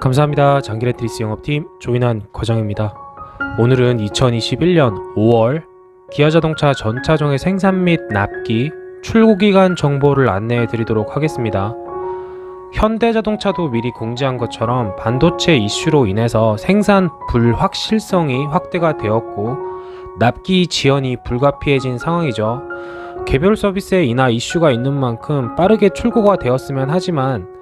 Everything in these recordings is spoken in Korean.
감사합니다. 장기레트리스 영업팀 조인한 과장입니다. 오늘은 2021년 5월 기아자동차 전 차종의 생산 및 납기, 출고 기간 정보를 안내해 드리도록 하겠습니다. 현대자동차도 미리 공지한 것처럼 반도체 이슈로 인해서 생산 불확실성이 확대가 되었고 납기 지연이 불가피해진 상황이죠. 개별 서비스에 인하 이슈가 있는 만큼 빠르게 출고가 되었으면 하지만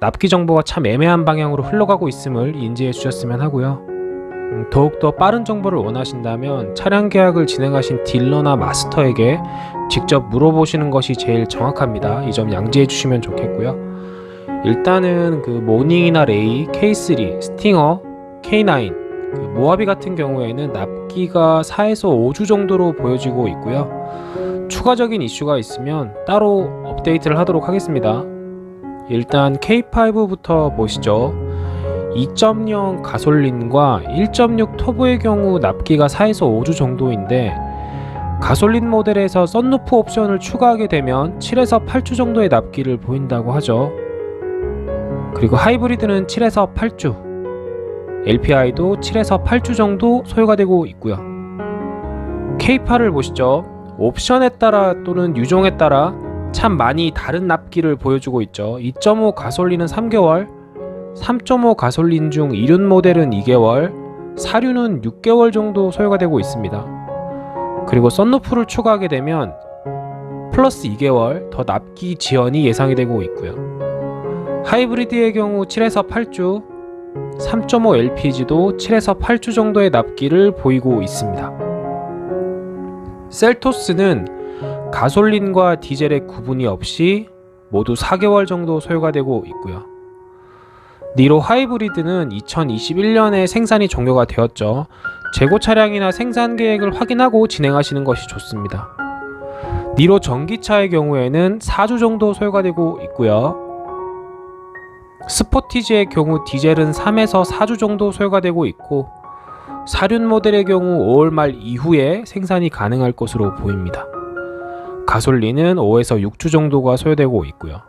납기 정보가 참 애매한 방향으로 흘러가고 있음을 인지해 주셨으면 하고요. 음, 더욱더 빠른 정보를 원하신다면 차량 계약을 진행하신 딜러나 마스터에게 직접 물어보시는 것이 제일 정확합니다. 이 점 양지해 주시면 좋겠고요. 일단은 그 모닝이나 레이, K3, 스팅어, K9, 그 모하비 같은 경우에는 납기가 4에서 5주 정도로 보여지고 있고요. 추가적인 이슈가 있으면 따로 업데이트를 하도록 하겠습니다. 일단 K5부터 보시죠. 2.0 가솔린과 1.6 터보의 경우 납기가 4에서 5주 정도인데 가솔린 모델에서 썬루프 옵션을 추가하게 되면 7에서 8주 정도의 납기를 보인다고 하죠. 그리고 하이브리드는 7에서 8주, LPI도 7에서 8주 정도 소요가 되고 있고요. K8을 보시죠. 옵션에 따라 또는 유종에 따라 참 많이 다른 납기를 보여주고 있죠. 2.5 가솔린은 3개월, 3.5 가솔린 중 이륜 모델은 2개월, 사륜은 6개월 정도 소요가 되고 있습니다. 그리고 썬루프를 추가하게 되면 플러스 2개월 더 납기 지연이 예상이 되고 있고요. 하이브리드의 경우 7에서 8주, 3.5 LPG도 7에서 8주 정도의 납기를 보이고 있습니다. 셀토스는 가솔린과 디젤의 구분이 없이 모두 4개월 정도 소요가 되고 있고요. 니로 하이브리드는 2021년에 생산이 종료가 되었죠. 재고 차량이나 생산 계획을 확인하고 진행하시는 것이 좋습니다. 니로 전기차의 경우에는 4주 정도 소요가 되고 있고요. 스포티지의 경우 디젤은 3에서 4주 정도 소요가 되고 있고 사륜 모델의 경우 5월 말 이후에 생산이 가능할 것으로 보입니다. 가솔린은 5에서 6주 정도가 소요되고 있고요.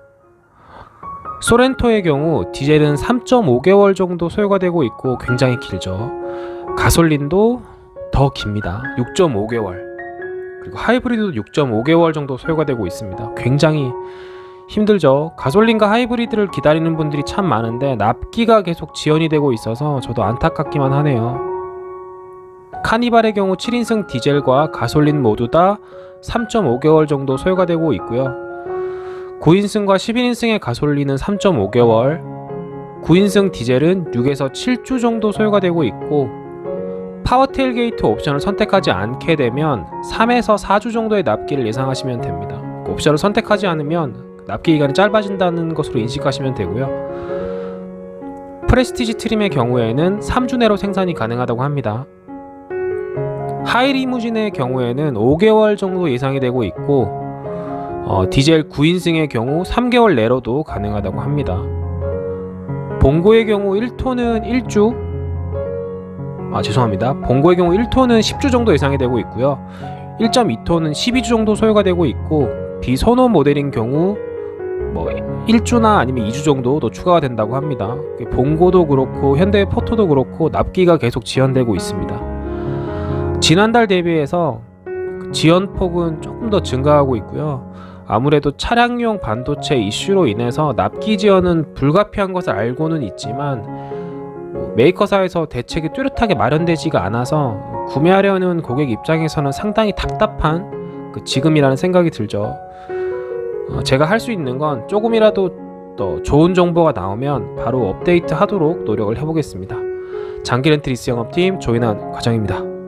소렌토의 경우 디젤은 3.5개월 정도 소요가 되고 있고 굉장히 길죠. 가솔린도 더 깁니다. 6.5개월. 그리고 하이브리드도 6.5개월 정도 소요가 되고 있습니다. 굉장히 힘들죠. 가솔린과 하이브리드를 기다리는 분들이 참 많은데 납기가 계속 지연이 되고 있어서 저도 안타깝기만 하네요. 카니발의 경우 7인승 디젤과 가솔린 모두 다 3.5개월 정도 소요가 되고 있고요. 9인승과 11인승의 가솔린은 3.5개월, 9인승 디젤은 6에서 7주 정도 소요가 되고 있고 파워 테일 게이트 옵션을 선택하지 않게 되면 3에서 4주 정도의 납기를 예상하시면 됩니다. 그 옵션을 선택하지 않으면 납기 기간이 짧아진다는 것으로 인식하시면 되고요. 프레스티지 트림의 경우에는 3주 내로 생산이 가능하다고 합니다. 하이리무진의 경우에는 5개월 정도 예상이 되고 있고 어, 디젤 9인승의 경우 3개월 내로도 가능하다고 합니다. 봉고의 경우 1톤은 1주 아 죄송합니다. 봉고의 경우 1톤은 10주 정도 예상이 되고 있고요. 1.2톤은 12주 정도 소요가 되고 있고 비선호 모델인 경우 뭐 1주나 아니면 2주 정도 더 추가가 된다고 합니다. 봉고도 그렇고 현대 포토도 그렇고 납기가 계속 지연되고 있습니다. 지난달 대비해서 지연폭은 조금 더 증가하고 있고요. 아무래도 차량용 반도체 이슈로 인해서 납기 지연은 불가피한 것을 알고는 있지만 뭐 메이커사에서 대책이 뚜렷하게 마련되지가 않아서 구매하려는 고객 입장에서는 상당히 답답한 그 지금이라는 생각이 들죠. 어, 제가 할 수 있는 건 조금이라도 더 좋은 정보가 나오면 바로 업데이트 하도록 노력을 해보겠습니다. 장기 렌트 리스 영업팀 조인한 과장입니다.